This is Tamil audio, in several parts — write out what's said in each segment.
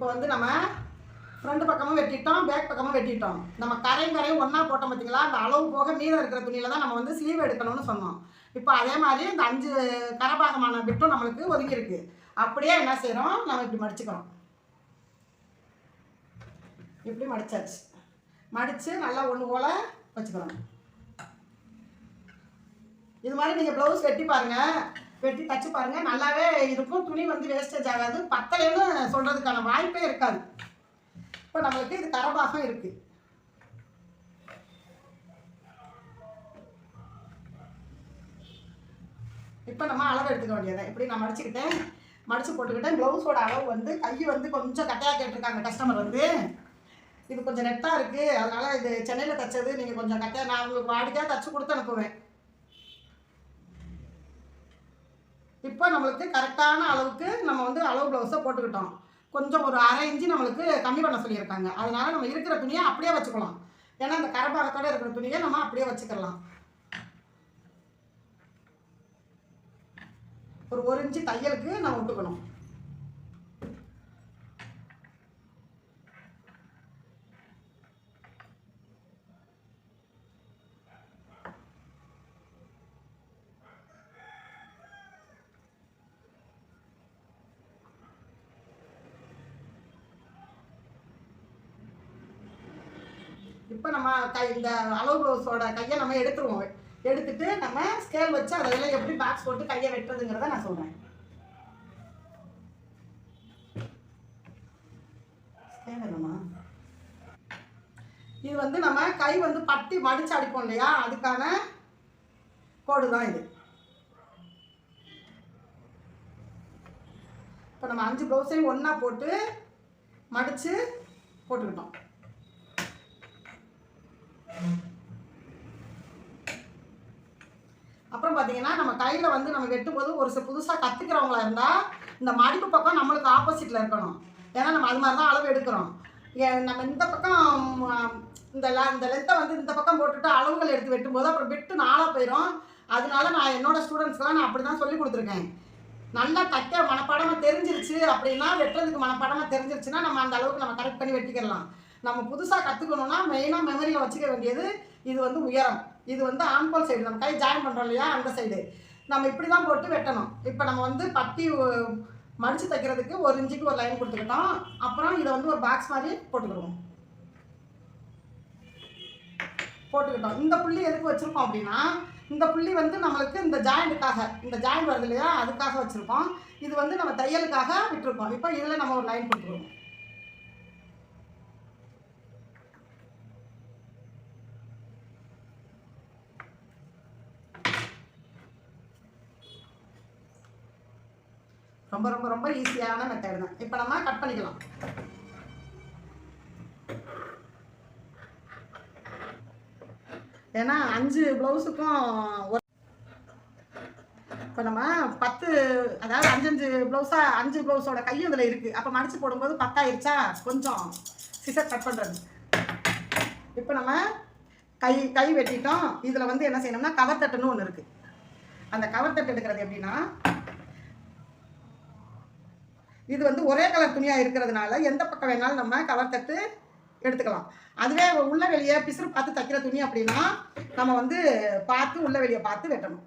இப்போ வந்து நம்ம ஃப்ரண்ட் பக்கமும் வெட்டிட்டோம் பேக் பக்கமும் வெட்டிட்டோம். நம்ம கரையும் கரையும் ஒன்றா போட்டோம் பார்த்தீங்களா அந்த அளவு போக மீதம் இருக்கிற துணியில் தான் நம்ம வந்து ஸ்லீவ் எடுக்கணும்னு சொன்னோம். இப்போ அதே மாதிரி இந்த அஞ்சு கரபாகமான பிட்டும் நம்மளுக்கு ஒதுங்கிருக்கு அப்படியே என்ன செய்கிறோம் நம்ம இப்படி மடிச்சுக்கிறோம். இப்படி மடிச்சாச்சு. மடித்து நல்லா ஒன்று போல் வச்சுக்கிறோம். இது மாதிரி நீங்கள் ப்ளவுஸ் வெட்டி பாருங்கள் வெட்டி தச்சு பாருங்கள் நல்லாவே இருக்கும். துணி வந்து வேஸ்டேஜ் ஆகாது. பத்தலைன்னு சொல்கிறதுக்கான வாய்ப்பே இருக்காது. இப்போ நம்மளுக்கு இது கரபாகம் இருக்குது இப்போ நம்ம அளவு எடுத்துக்க வேண்டியதை இப்படி நான் மடிச்சுக்கிட்டேன். மடிச்சு போட்டுக்கிட்டேன். ப்ளவுஸோட அளவு வந்து கை வந்து கொஞ்சம் கட்டையாக கேட்டிருக்காங்க கஸ்டமர் வந்து. இது கொஞ்சம் நெட்டாக இருக்குது அதனால் இது சென்னையில் தைச்சது. நீங்கள் கொஞ்சம் கட்டையாக நான் உங்களுக்கு வாடிக்கையாக தச்சு கொடுத்து அனுப்புவேன். இப்போ நம்மளுக்கு கரெக்டான அளவுக்கு நம்ம வந்து அளவு ப்ளவுஸை போட்டுக்கிட்டோம். கொஞ்சம் ஒரு அரை இன்ச்சு நம்மளுக்கு கம்மி பண்ண சொல்லியிருக்காங்க. அதனால் நம்ம இருக்கிற துணியை அப்படியே வச்சுக்கலாம். ஏன்னா இந்த கரப்பாகத்தோட இருக்கிற துணியை நம்ம அப்படியே வச்சுக்கலாம். ஒரு ஒரு இன்ச்சு தையலுக்கு நம்ம விட்டுக்கணும். இப்போ நம்ம கை இந்த அளவு ப்ளவுஸோட கையை நம்ம எடுத்துருவோம். எடுத்துட்டு நம்ம ஸ்கேல் வச்சு அதெல்லாம் எப்படி பாக்ஸ் போட்டு கையை வெட்டுறதுங்கிறத நான் சொல்கிறேன் ஸ்கேல் வேணுமா? இது வந்து நம்ம கை வந்து பட்டி மடிச்சு அடிப்போம் இல்லையா? அதுக்கான கோடு தான் இது. இப்போ நம்ம அஞ்சு ப்ளவுஸையும் ஒன்றா போட்டு மடித்து போட்டுக்கிட்டோம். அப்புறம் பார்த்தீங்கன்னா நம்ம கையில் வந்து நம்ம வெட்டும்போது ஒரு சில புதுசாக கற்றுக்கிறவங்களா இருந்தால் இந்த மடிப்பு பக்கம் நம்மளுக்கு ஆப்போசிட்டில் இருக்கணும். ஏன்னா நம்ம அது மாதிரி தான் அளவு எடுக்கிறோம். ஏ- நம்ம இந்த பக்கம் இந்த இந்த லென்த்தை வந்து இந்த பக்கம் போட்டுட்டு அளவுகள் எடுத்து வெட்டும்போது அப்புறம் வெட்டு நாளாக போயிடும் அதனால நான் என்னோட ஸ்டூடெண்ட்ஸ்க்கெலாம் நான் அப்படி தான் சொல்லி கொடுத்துருக்கேன். நல்லா தைக்க மனப்பாடமாக தெரிஞ்சிருச்சு அப்படின்னா வெட்டுறதுக்கு மனப்பாடமாக தெரிஞ்சிருச்சுன்னா நம்ம அந்த அளவுக்கு நம்ம கரெக்ட் பண்ணி வெட்டிக்கலாம் நம்ம புதுசாக கற்றுக்கணுன்னா மெயினாக மெமரியில் வச்சுக்க வேண்டியது இது வந்து உயரம். இது வந்து ஆண்பால் சைடு நம்ம கை ஜாயின் பண்ணுறோம் இல்லையா அந்த சைடு நம்ம இப்படி தான் போட்டு வெட்டணும். இப்போ நம்ம வந்து பட்டி மடித்து தைக்கிறதுக்கு ஒரு இன்ச்சுக்கு ஒரு லைன் கொடுத்துக்கிட்டோம். அப்புறம் இதை வந்து ஒரு பாக்ஸ் மாதிரி போட்டுக்கிடுவோம். போட்டுக்கிட்டோம். இந்த புள்ளி எதுக்கு வச்சுருக்கோம் அப்படின்னா இந்த புள்ளி வந்து நம்மளுக்கு இந்த ஜாயிண்ட்டுக்காக இந்த ஜாயிண்ட் வருது இல்லையா அதுக்காக வச்சுருக்கோம். இது வந்து நம்ம தையலுக்காக விட்டுருக்கோம். இப்போ இதில் நம்ம ஒரு லைன் கொடுத்துருவோம். ரொம்ப ரொம்ப ரொம்ப ஈஸியான மெத்தட் தான். இப்போ நம்ம கட் பண்ணிக்கலாம். ஏன்னா அஞ்சு ப்ளவுஸுக்கும் ஒரு இப்போ நம்ம பத்து அதாவது அஞ்சு ப்ளவுஸாக அஞ்சு ப்ளவுஸோட கையும் இதில் இருக்குது அப்போ மடிச்சு போடும்போது பத்தாயிருச்சா? கொஞ்சம் சிசர் கட் பண்ணுறது இப்போ நம்ம கை கை வெட்டிட்டோம். இதில் வந்து என்ன செய்யணும்னா கவர் தட்டுன்னு ஒன்று இருக்குது அந்த கவர் தட்டு எடுக்கிறது எப்படின்னா இது வந்து ஒரே கலர் துணியாக இருக்கிறதுனால எந்த பக்கம் வேணாலும் நம்ம கவர் தட்டு எடுத்துக்கலாம். அதுவே உள்ள வெளியே பிசுறு பார்த்து தைக்கிற துணி அப்படின்னா நம்ம வந்து பார்த்து உள்ள வெளியே பார்த்து வெட்டணும்.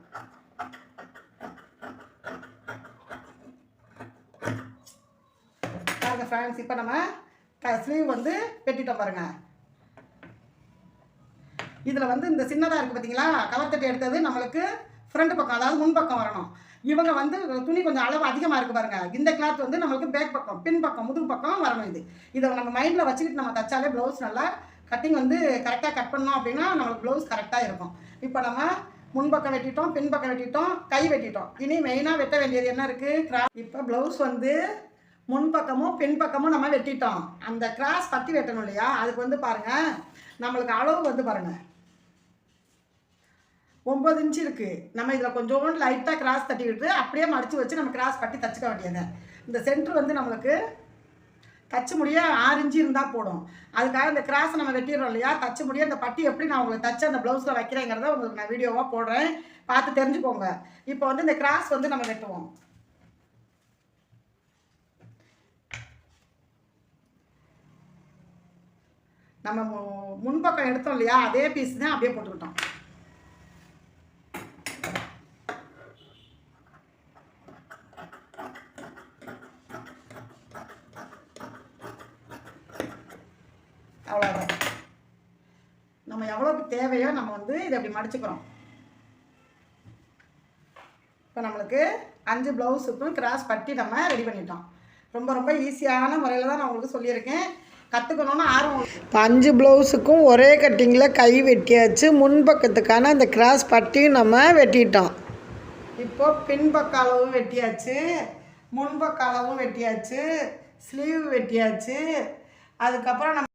பாருங்க ஃப்ரெண்ட்ஸ் இப்போ நம்ம ஸ்லீவ் வந்து வெட்டிட்டோம் பாருங்க. இதில் வந்து இந்த சின்னதாக இருக்குது பார்த்தீங்களா கவர் தட்டு எடுத்தது நம்மளுக்கு ஃப்ரண்ட் பக்கம் அதாவது முன்பக்கம் வரணும். இவங்க வந்து துணி கொஞ்சம் அளவு அதிகமாக இருக்குது பாருங்க. இந்த கிளாத் வந்து நம்மளுக்கு பேக் பக்கம் பின் பக்கம் முதுகு பக்கம் வரணும் இது. இதை நம்ம மைண்டில் வச்சுக்கிட்டு நம்ம தைச்சாலே ப்ளவுஸ் நல்லா கட்டிங் வந்து கரெக்டாக கட் பண்ணோம் அப்படின்னா நம்மளுக்கு ப்ளவுஸ் கரெக்டாக இருக்கும். இப்போ நம்ம முன்பக்கம் வெட்டிட்டோம் பின்பக்கம் வெட்டிட்டோம் கை வெட்டிட்டோம். இனி மெயினாக வெட்ட வேண்டியது என்ன இருக்குது கிரா இப்போ ப்ளவுஸ் வந்து முன்பக்கமும் பின்பக்கமும் நம்ம வெட்டிட்டோம். அந்த கிராஸ் பற்றி வெட்டணும் இல்லையா? அதுக்கு வந்து பாருங்கள் நம்மளுக்கு அளவு வந்து பாருங்கள் ஒம்பது இன்ச்சு இருக்குது நம்ம இதில் கொஞ்சோண்டு லைட்டாக கிராஸ் தட்டி விட்டு அப்படியே மடித்து வச்சு நம்ம கிராஸ் பட்டி தச்சுக்க வேண்டியது. இந்த சென்டர் வந்து நம்மளுக்கு தச்சு முடிய ஆறு இன்ச்சு இருந்தால் போடும் அதுக்காக இந்த கிராஸை நம்ம வெட்டிடுறோம் இல்லையா? தச்சு முடிய அந்த பட்டி எப்படி நான் உங்களுக்கு தச்சு அந்த ப்ளவுஸில் வைக்கிறேங்கிறத உங்களுக்கு நான் வீடியோவாக போடுறேன். பார்த்து தெரிஞ்சுக்கோங்க. இப்போ வந்து இந்த கிராஸ் வந்து நம்ம வெட்டுவோம். நம்ம முன்பக்கம் எடுத்தோம் இல்லையா? அதே பீஸ் தான் அப்படியே போட்டுக்கிட்டோம். அவ்வளோதான் நம்ம எவ்வளோக்கு தேவையோ நம்ம வந்து இதை அப்படி மடிச்சுக்கிறோம். இப்போ நம்மளுக்கு அஞ்சு ப்ளவுஸுக்கும் கிராஸ் பட்டி நம்ம ரெடி பண்ணிட்டோம். ரொம்ப ரொம்ப ஈஸியான முறையில் தான் நான் உங்களுக்கு சொல்லியிருக்கேன். கற்றுக்கணுன்னு ஆர்வம் இப்போ அஞ்சு ப்ளவுஸுக்கும் ஒரே கட்டிங்கில் கை வெட்டியாச்சு. முன்பக்கத்துக்கான அந்த கிராஸ் பட்டியும் நம்ம வெட்டிட்டோம். இப்போ பின்பக்க அளவும் வெட்டியாச்சு. முன்பக்க அளவும் வெட்டியாச்சு. ஸ்லீவ் வெட்டியாச்சு. அதுக்கப்புறம் நம்ம